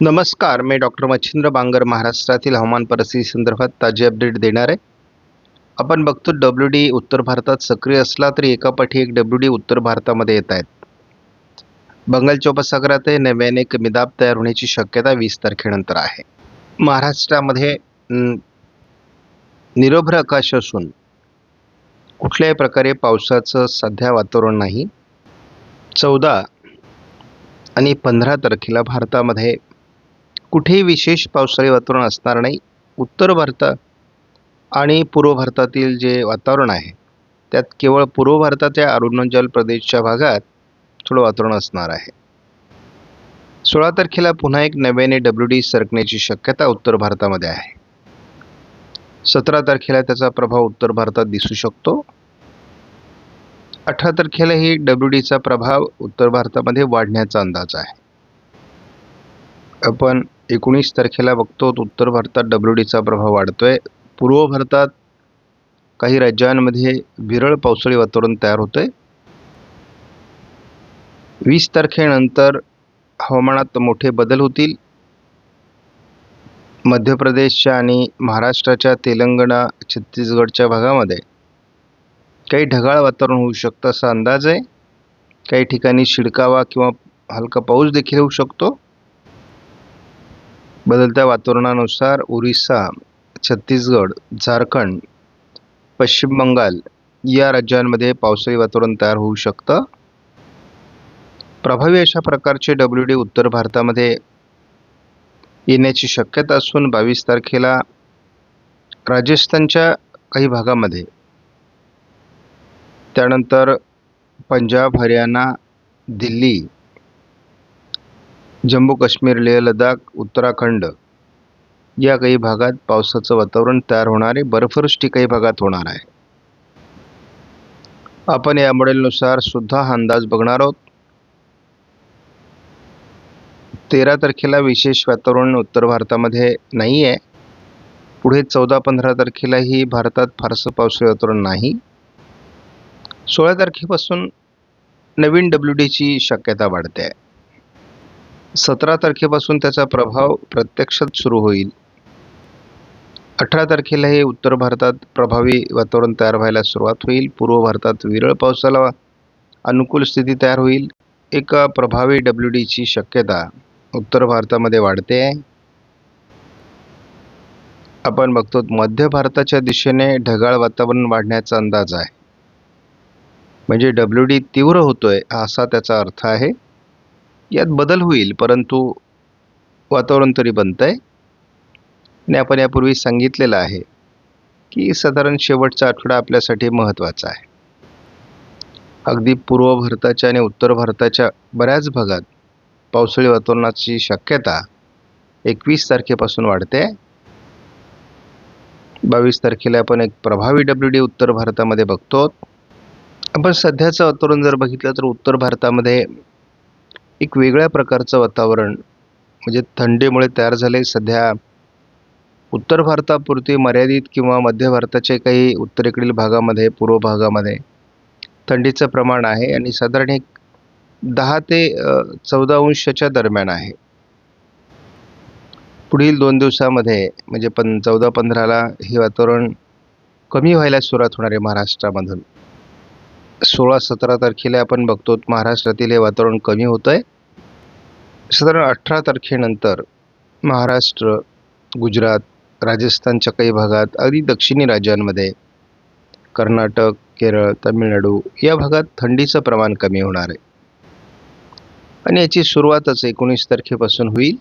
नमस्कार मी डॉक्टर मच्छिंद्र बांगर महाराष्ट्रातील हवामान परिस्थिती संदर्भात ताजे अपडेट देणार आहे. आपण बघतो डब्ल्यू डी उत्तर भारतात सक्रिय असला तरी एकापाठी एक डब्ल्यू डी उत्तर भारतामध्ये येत आहेत. बंगालच्या उपसागरात नव्याने कमी दाब तयार होण्याची शक्यता वीस तारखेनंतर आहे. महाराष्ट्रामध्ये निरभ्र आकाश असून कुठल्याही प्रकारे पावसाचं सध्या वातावरण नाही. चौदा आणि पंधरा तारखेला भारतामध्ये कुठेही विशेष पावसाळी वातावरण असणार नाही. उत्तर भारतात आणि पूर्व भारतातील जे वातावरण आहे त्यात केवळ पूर्व भारताच्या अरुणाचल प्रदेशच्या भागात थोडं वातावरण असणार आहे. सोळा तारखेला पुन्हा एक नव्याने डब्ल्यू डी सरकण्याची शक्यता उत्तर भारतामध्ये आहे. सतरा तारखेला त्याचा प्रभाव उत्तर भारतात दिसू शकतो. अठरा तारखेलाही डब्ल्यू डीचा प्रभाव उत्तर भारतामध्ये वाढण्याचा अंदाज आहे. आपण एकोणीस तारखेला बघतो उत्तर भारतात डब्ल्यू डीचा प्रभाव वाढतोय. पूर्व भारतात काही राज्यांमध्ये विरळ पावसाळी वातावरण तयार होतंय. वीस तारखेनंतर हवामानात मोठे बदल होतील. मध्य प्रदेशच्या आणि महाराष्ट्राच्या तेलंगणा छत्तीसगडच्या भागामध्ये काही ढगाळ वातावरण होऊ शकतं असा अंदाज आहे. काही ठिकाणी शिडकावा किंवा हलका पाऊस देखील होऊ शकतो. बदलत्या वातावरणानुसार ओरिसा छत्तीसगड झारखंड पश्चिम बंगाल या राज्यांमध्ये पावसाळी वातावरण तयार होऊ शकतं. प्रभावी अशा प्रकारचे डब्ल्यू डी उत्तर भारतामध्ये येण्याची शक्यता असून बावीस तारखेला राजस्थानच्या काही भागामध्ये त्यानंतर पंजाब हरियाणा दिल्ली जम्मू काश्मीर लेह लडाख उत्तराखंड या काही भागात पावसाचं वातावरण तयार होणार आहे. बर्फवृष्टी काही भागात होणार आहे. आपण या मॉडेलनुसार सुद्धा हा अंदाज बघणार आहोत. तेरा तारखेला विशेष वातावरण उत्तर भारतामध्ये नाही आहे पुढे चौदा पंधरा तारखेलाही भारतात फारसं पावसाळी वातावरण नाही. सोळा तारखेपासून नवीन डब्ल्यू डीची शक्यता वाढते. आहे सतरा तारखेपासून त्याचा प्रभाव प्रत्यक्षात सुरू होईल. अठरा तारखेला हे उत्तर भारतात प्रभावी वातावरण तयार व्हायला सुरुवात होईल. पूर्व भारतात विरळ पावसाला अनुकूल स्थिती तयार होईल. एक प्रभावी डब्ल्यू डीची शक्यता उत्तर भारतामध्ये वाढते. आहे आपण बघतो मध्य भारताच्या दिशेने ढगाळ वातावरण वाढण्याचा अंदाज आहे. म्हणजे डब्ल्यू डी तीव्र होतोय असा त्याचा अर्थ आहे. यात बदल होईल परंतु वातावरण तरी बनतं आहे आणि आपण यापूर्वी सांगितलेलं आहे की साधारण शेवटचा आठवडा आपल्यासाठी महत्त्वाचा आहे. अगदी पूर्व भारताच्या आणि उत्तर भारताच्या बऱ्याच भागात पावसाळी वातावरणाची शक्यता एकवीस तारखेपासून वाढते. बावीस तारखेला आपण एक प्रभावी डब्ल्यू डी उत्तर भारतामध्ये बघतो. आपण सध्याचं वातावरण जर बघितलं तर उत्तर भारतामध्ये एक वेगळ्या प्रकारचं वातावरण म्हणजे थंडीमुळे तयार झाले सध्या उत्तर भारतापुरती मर्यादित किंवा मध्य भारताचे काही उत्तरेकडील भागामध्ये पूर्व भागामध्ये थंडीचं प्रमाण आहे आणि साधारण एक दहा ते चौदा अंशाच्या दरम्यान आहे. पुढील दोन दिवसामध्ये म्हणजे पण चौदा पंधराला हे वातावरण कमी व्हायला सुरुवात होणार आहे महाराष्ट्रामधून. सोळा सतरा तारखेला आपण बघतो महाराष्ट्रातील हे वातावरण कमी होतं आहे साधारण अठरा तारखेनंतर महाराष्ट्र गुजरात राजस्थानच्या काही भागात अगदी दक्षिणी राज्यांमध्ये कर्नाटक केरळ तामिळनाडू या भागात थंडीचं प्रमाण कमी होणार आहे. आणि याची सुरुवातच एकोणीस तारखेपासून होईल.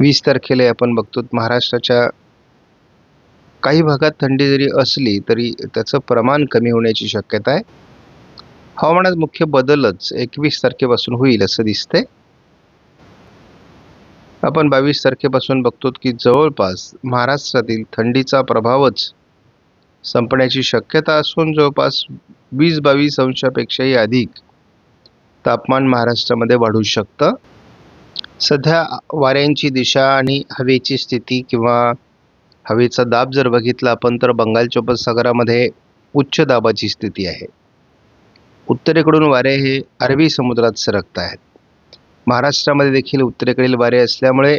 वीस तारखेला आपण बघतो महाराष्ट्राच्या काही भागात थंडी जरी असली तरी त्याचं प्रमाण कमी होण्याची शक्यता आहे. हवामानात मुख्य बदलच एकवीस तारखेपासून होईल असं दिसतंय. आपण बावीस तारखेपासून बघतो की जवळपास महाराष्ट्रातील थंडीचा प्रभावच संपण्याची शक्यता असून जवळपास वीस बावीस अंशापेक्षाही अधिक तापमान महाराष्ट्रामध्ये वाढू शकतं. सध्या वाऱ्यांची दिशा आणि हवेची स्थिती किंवा हवेचा दाब जर बघितला आपण तर बंगालच्या उपसागरामध्ये उच्च दाबाची स्थिती आहे. उत्तरेकडून वारे हे अरबी समुद्रात सरकत आहेत. महाराष्ट्रामध्ये देखील उत्तरेकडील वारे असल्यामुळे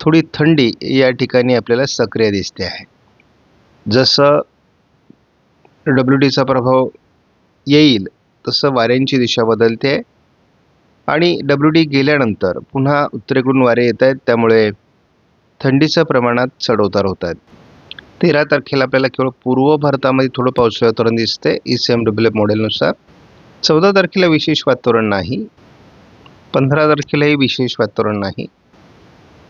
थोडी थंडी या ठिकाणी आपल्याला सक्रिय दिसते आहे. जसं डब्ल्यू डीचा प्रभाव येईल तसं वाऱ्यांची दिशा बदलते. आहे आणि डब्ल्यू डी गेल्यानंतर पुन्हा उत्तरेकडून वारे येत आहेत त्यामुळे थंडीच्या प्रमाणात चढउतार होत आहेत तेरा तारखेला आपल्याला केवळ पूर्व भारतामध्ये थोडं पावसाळी वातावरण दिसते E C M W F मॉडेलनुसार चौदा तारखेला विशेष वातावरण नाही. पंधरा तारखेलाही विशेष वातावरण नाही.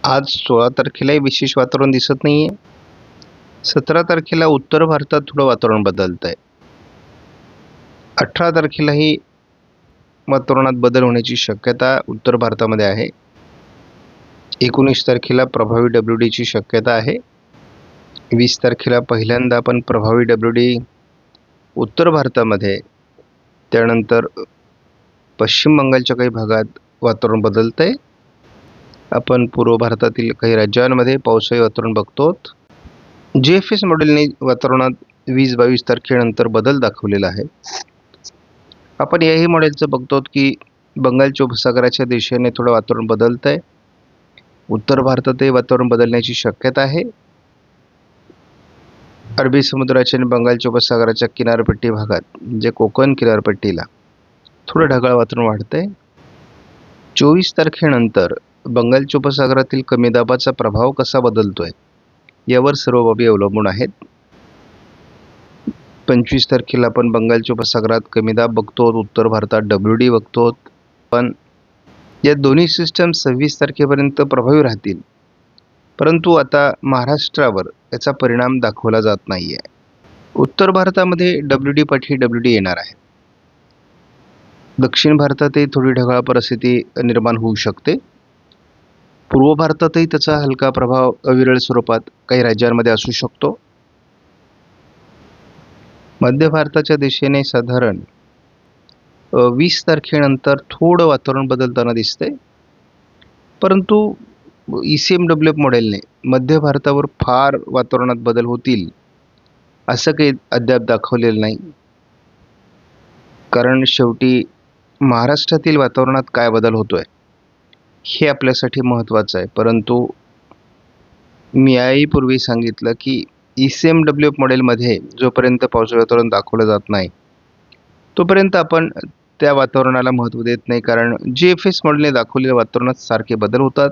आज सोळा तारखेलाही विशेष वातावरण दिसत नाही आहे सतरा तारखेला उत्तर भारतात थोडं वातावरण बदलतं आहे अठरा तारखेलाही वातावरणात बदल होण्याची शक्यता उत्तर भारतामध्ये आहे. एकोणीस तारखेला प्रभावी डब्ल्यू डीची शक्यता आहे. वीस तारखेला पहिल्यांदा आपण प्रभावी डब्ल्यू डी उत्तर भारतामध्ये त्यानंतर पश्चिम बंगालच्या काही भागात वातावरण बदलतं आहे आपण पूर्व भारतातील काही राज्यांमध्ये पावसाळी वातावरण बघतो जी एफ एस मॉडेलने वातावरणात वीस बावीस तारखेनंतर बदल दाखवलेला आहे. आपण याही मॉडेलचं बघतो की बंगालच्या उपसागराच्या दिशेने थोडं वातावरण बदलतं आहे उत्तर भारतातही वातावरण बदलण्याची शक्यता आहे. अरबी समुद्राच्या आणि बंगालच्या उपसागराच्या किनारपट्टी भागात म्हणजे कोकण किनारपट्टीला थोडं ढगाळ वातावरण वाढतंय. चोवीस तारखेनंतर बंगालच्या उपसागरातील कमी दाबाचा प्रभाव कसा बदलतोय यावर सर्व बाबी अवलंबून आहेत. पंचवीस तारखेला आपण बंगालच्या उपसागरात कमी दाब बघतो उत्तर भारतात डब्ल्यू डी बघतो पण या दोन्ही सिस्टम सव्वीस तारखेपर्यंत प्रभावी राहतील. परंतु आता महाराष्ट्रावर याचा परिणाम दाखवला जात नाही आहे उत्तर भारतामध्ये डब्ल्यू डी पाठी डब्ल्यू डी येणार आहे दक्षिण भारतातही थोडी ढगाळ परिस्थिती निर्माण होऊ शकते. पूर्व भारतातही त्याचा हलका प्रभाव अविरळ स्वरूपात काही राज्यांमध्ये असू शकतो. मध्य भारताच्या दिशेने साधारण वीस तारखेनंतर थोडं वातावरण बदलताना दिसतंय. परंतु E C M W F मॉडेलने मध्य भारतावर फार वातावरणात बदल होतील असं काही अद्याप दाखवलेलं नाही. कारण शेवटी महाराष्ट्रातील वातावरणात काय बदल होतो आहे हे आपल्यासाठी महत्त्वाचं आहे. परंतु मी याही पूर्वी सांगितलं की E C M W F मॉडेलमध्ये जोपर्यंत पावसाळ्यातून वातावरण दाखवलं जात नाही तोपर्यंत आपण त्या वातावरणाला महत्त्व देत नाही कारण जी एफ एस मॉडेलने दाखवलेल्या वातावरणात सारखे बदल होतात.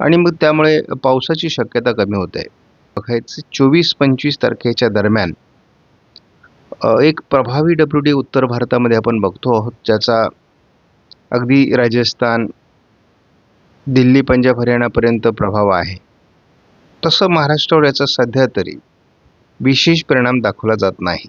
आणि मग त्यामुळे पावसाची शक्यता कमी होते. बघायचं चोवीस पंचवीस तारखेच्या दरम्यान एक प्रभावी डब्ल्यू डी उत्तर भारतामध्ये आपण बघतो आहोत ज्याचा अगदी राजस्थान दिल्ली पंजाब हरियाणापर्यंत प्रभाव आहे. तसं महाराष्ट्रावर याचा सध्या तरी विशेष परिणाम दाखवला जात नाही.